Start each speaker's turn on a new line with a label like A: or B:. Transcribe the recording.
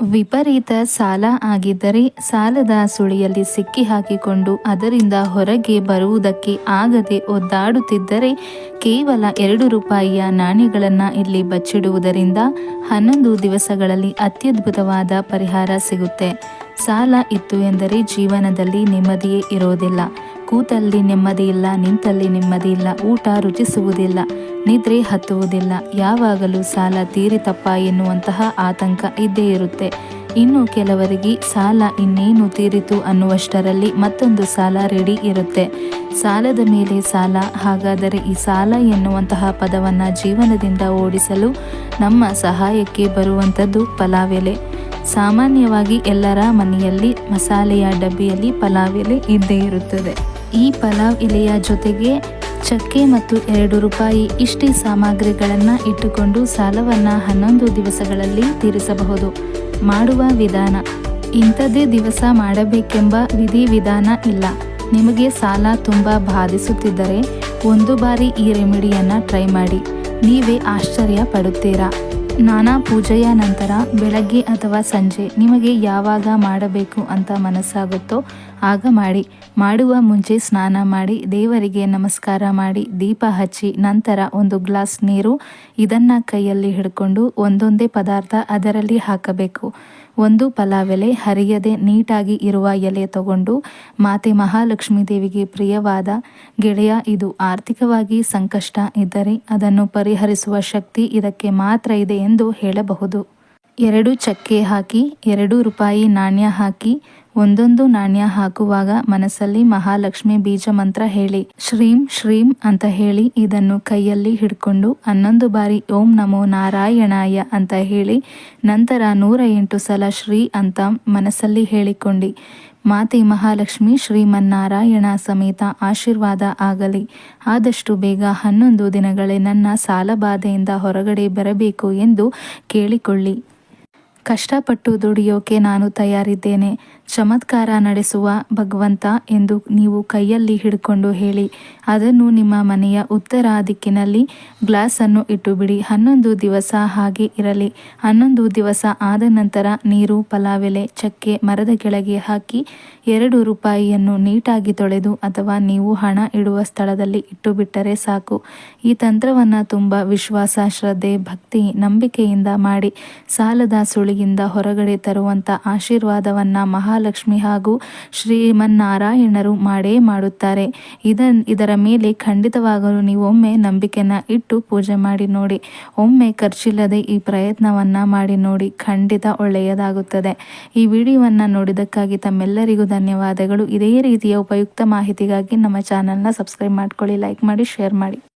A: ವಿಪರೀತ ಸಾಲ ಆಗಿದ್ದರೆ ಸಾಲದ ಸುಳಿಯಲ್ಲಿ ಸಿಕ್ಕಿ ಹಾಕಿಕೊಂಡು ಅದರಿಂದ ಹೊರಗೆ ಬರುವುದಕ್ಕೆ ಆಗದೆ ಒದ್ದಾಡುತ್ತಿದ್ದರೆ ಕೇವಲ ಎರಡು ರೂಪಾಯಿಯ ನಾಣ್ಯಗಳನ್ನು ಇಲ್ಲಿ ಬಚ್ಚಿಡುವುದರಿಂದ ಹನ್ನೊಂದು ದಿವಸಗಳಲ್ಲಿ ಅತ್ಯದ್ಭುತವಾದ ಪರಿಹಾರ ಸಿಗುತ್ತೆ. ಸಾಲ ಇತ್ತು ಎಂದರೆ ಜೀವನದಲ್ಲಿ ನೆಮ್ಮದಿಯೇ ಇರೋದಿಲ್ಲ. ಕೂತಲ್ಲಿ ನೆಮ್ಮದಿ ಇಲ್ಲ, ನಿಂತಲ್ಲಿ ನೆಮ್ಮದಿ ಇಲ್ಲ, ಊಟ ರುಚಿಸುವುದಿಲ್ಲ, ನಿದ್ರೆ ಹತ್ತುವುದಿಲ್ಲ. ಯಾವಾಗಲೂ ಸಾಲ ತೀರಿತಪ್ಪ ಎನ್ನುವಂತಹ ಆತಂಕ ಇದ್ದೇ ಇರುತ್ತೆ. ಇನ್ನು ಕೆಲವರಿಗೆ ಸಾಲ ಇನ್ನೇನು ತೀರಿತು ಅನ್ನುವಷ್ಟರಲ್ಲಿ ಮತ್ತೊಂದು ಸಾಲ ರೆಡಿ ಇರುತ್ತೆ. ಸಾಲದ ಮೇಲೆ ಸಾಲ, ಹಾಗಾದರೆ ಈ ಸಾಲ ಎನ್ನುವಂತಹ ಪದವನ್ನು ಜೀವನದಿಂದ ಓಡಿಸಲು ನಮ್ಮ ಸಹಾಯಕ್ಕೆ ಬರುವಂಥದ್ದು ಪಲಾವೆಲೆ. ಸಾಮಾನ್ಯವಾಗಿ ಎಲ್ಲರ ಮನೆಯಲ್ಲಿ ಮಸಾಲೆಯ ಡಬ್ಬಿಯಲ್ಲಿ ಪಲಾವೆಲೆ ಇದ್ದೇ ಇರುತ್ತದೆ. ಈ ಪಲಾವ್ ಎಲೆಯ ಜೊತೆಗೆ ಚಕ್ಕೆ ಮತ್ತು ಎರಡು ರೂಪಾಯಿ ಇಷ್ಟೇ ಸಾಮಗ್ರಿಗಳನ್ನು ಇಟ್ಟುಕೊಂಡು ಸಾಲವನ್ನು ಹನ್ನೊಂದು ದಿವಸಗಳಲ್ಲಿ ತೀರಿಸಬಹುದು. ಮಾಡುವ ವಿಧಾನ, ಇಂಥದ್ದೇ ದಿವಸ ಮಾಡಬೇಕೆಂಬ ವಿಧಿವಿಧಾನ ಇಲ್ಲ. ನಿಮಗೆ ಸಾಲ ತುಂಬ ಬಾಧಿಸುತ್ತಿದ್ದರೆ ಒಂದು ಬಾರಿ ಈ ರೆಮಿಡಿಯನ್ನು ಟ್ರೈ ಮಾಡಿ. ನೀವೇ ಆಶ್ಚರ್ಯ ಪಡುತ್ತೀರಾ? ನಾನಾ ಪೂಜೆಯ ನಂತರ ಬೆಳಗ್ಗೆ ಅಥವಾ ಸಂಜೆ ನಿಮಗೆ ಯಾವಾಗ ಮಾಡಬೇಕು ಅಂತ ಮನಸ್ಸಾಗುತ್ತೋ ಆಗ ಮಾಡಿ. ಮಾಡುವ ಮುಂಚೆ ಸ್ನಾನ ಮಾಡಿ, ದೇವರಿಗೆ ನಮಸ್ಕಾರ ಮಾಡಿ, ದೀಪ ಹಚ್ಚಿ, ನಂತರ ಒಂದು ಗ್ಲಾಸ್ ನೀರು ಇದನ್ನು ಕೈಯಲ್ಲಿ ಹಿಡ್ಕೊಂಡು ಒಂದೊಂದೇ ಪದಾರ್ಥ ಅದರಲ್ಲಿ ಹಾಕಬೇಕು. ಒಂದು ಪಲಾವೆಲೆ ಹರಿಯದೆ ನೀಟಾಗಿ ಇರುವ ಎಲೆ ತಗೊಂಡು ಮಾತೆ ಮಹಾಲಕ್ಷ್ಮೀ ದೇವಿಗೆ ಪ್ರಿಯವಾದ ಗೆಳೆಯ, ಇದು ಆರ್ಥಿಕವಾಗಿ ಸಂಕಷ್ಟ ಇದ್ದರೆ ಅದನ್ನು ಪರಿಹರಿಸುವ ಶಕ್ತಿ ಇದಕ್ಕೆ ಮಾತ್ರ ಇದೆ ಎಂದು ಹೇಳಬಹುದು. ಎರಡು ಚಕ್ಕೆ ಹಾಕಿ, ಎರಡು ರೂಪಾಯಿ ನಾಣ್ಯ ಹಾಕಿ, ಒಂದೊಂದು ನಾಣ್ಯ ಹಾಕುವಾಗ ಮನಸ್ಸಲ್ಲಿ ಮಹಾಲಕ್ಷ್ಮಿ ಬೀಜ ಮಂತ್ರ ಹೇಳಿ, ಶ್ರೀಂ ಶ್ರೀಂ ಅಂತ ಹೇಳಿ ಇದನ್ನು ಕೈಯಲ್ಲಿ ಹಿಡ್ಕೊಂಡು ಹನ್ನೊಂದು ಬಾರಿ ಓಂ ನಮೋ ನಾರಾಯಣಾಯ ಅಂತ ಹೇಳಿ, ನಂತರ ನೂರ ಎಂಟು ಸಲ ಶ್ರೀ ಅಂತ ಮನಸ್ಸಲ್ಲಿ ಹೇಳಿಕೊಂಡಿ. ಮಾತೆ ಮಹಾಲಕ್ಷ್ಮಿ ಶ್ರೀಮನ್ನಾರಾಯಣ ಸಮೇತ ಆಶೀರ್ವಾದ ಆಗಲಿ. ಆದಷ್ಟು ಬೇಗ ಹನ್ನೊಂದು ದಿನಗಳೇ ನನ್ನ ಸಾಲಬಾಧೆಯಿಂದ ಹೊರಗಡೆ ಬರಬೇಕು ಎಂದು ಕೇಳಿಕೊಳ್ಳಿ. ಕಷ್ಟಪಟ್ಟು ದುಡಿಯೋಕೆ ನಾನು ತಯಾರಿದ್ದೇನೆ. ಚಮತ್ಕಾರ ನಡೆಸುವ ಭಗವಂತ ಎಂದು ನೀವು ಕೈಯಲ್ಲಿ ಹಿಡ್ಕೊಂಡು ಹೇಳಿ. ಅದನ್ನು ನಿಮ್ಮ ಮನೆಯ ಉತ್ತರ ದಿಕ್ಕಿನಲ್ಲಿ ಗ್ಲಾಸನ್ನು ಇಟ್ಟು ಬಿಡಿ ಹನ್ನೊಂದು ದಿವಸ ಹಾಗೆ ಇರಲಿ. ಹನ್ನೊಂದು ದಿವಸ ಆದ ನಂತರ ನೀರು, ಪಲಾವೆಲೆ, ಚಕ್ಕೆ, ಮರದ ಕೆಳಗೆ ಹಾಕಿ ಎರಡು ರೂಪಾಯಿಯನ್ನು ನೀಟಾಗಿ ತೊಳೆದು ಅಥವಾ ನೀವು ಹಣ ಇಡುವ ಸ್ಥಳದಲ್ಲಿ ಇಟ್ಟು ಬಿಟ್ಟರೆ ಸಾಕು. ಈ ತಂತ್ರವನ್ನು ತುಂಬ ವಿಶ್ವಾಸ, ಶ್ರದ್ಧೆ, ಭಕ್ತಿ, ನಂಬಿಕೆಯಿಂದ ಮಾಡಿ. ಸಾಲದ ಸುಳಿಯಿಂದ ಹೊರಗಡೆ ತರುವಂಥ ಆಶೀರ್ವಾದವನ್ನು ಮಹಾಲಕ್ಷ್ಮಿ ಹಾಗೂ ಶ್ರೀಮನ್ನಾರಾಯಣರು ಮಾಡೇ ಮಾಡುತ್ತಾರೆ. ಇದನ್, ಇದರ ಮೇಲೆ ಖಂಡಿತವಾಗಲು ನೀವು ಒಮ್ಮೆ ನಂಬಿಕೆನ ಇಟ್ಟು ಪೂಜೆ ಮಾಡಿ ನೋಡಿ. ಒಮ್ಮೆ ಖರ್ಚಿಲ್ಲದೆ ಈ ಪ್ರಯತ್ನವನ್ನು ಮಾಡಿ ನೋಡಿ. ಖಂಡಿತ ಒಳ್ಳೆಯದಾಗುತ್ತದೆ. ಈ ವಿಡಿಯೋವನ್ನು ನೋಡಿದ್ದಕ್ಕಾಗಿ ತಮ್ಮೆಲ್ಲರಿಗೂ ಧನ್ಯವಾದಗಳು. ಇದೇ ರೀತಿಯ ಉಪಯುಕ್ತ ಮಾಹಿತಿಗಾಗಿ ನಮ್ಮ ಚಾನಲ್ನ ಸಬ್ಸ್ಕ್ರೈಬ್ ಮಾಡ್ಕೊಳ್ಳಿ, ಲೈಕ್ ಮಾಡಿ, ಶೇರ್ ಮಾಡಿ.